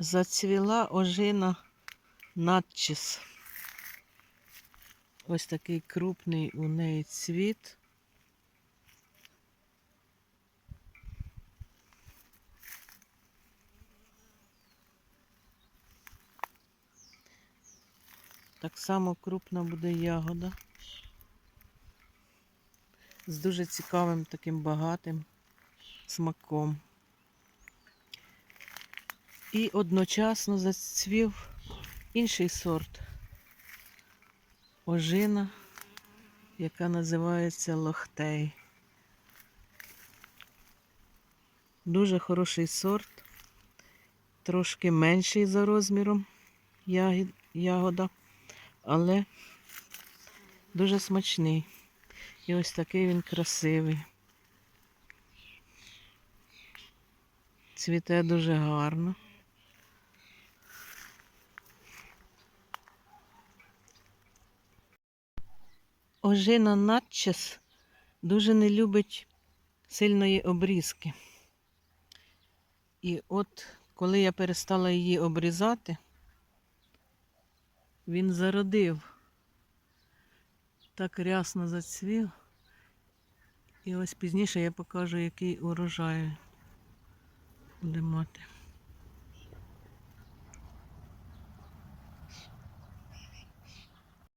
Зацвіла ожина надчис. Ось такий крупний у неї цвіт. Так само крупна буде ягода. З дуже цікавим таким багатим смаком. І одночасно зацвів інший сорт ожина, яка називається лохтей. Дуже хороший сорт, трошки менший за розміром ягода, але дуже смачний. І ось такий він красивий. Цвіте дуже гарно. Ожина надчас дуже не любить сильної обрізки. І от коли я перестала її обрізати, він зародив. Так рясно зацвів. І ось пізніше я покажу, який урожай буде мати.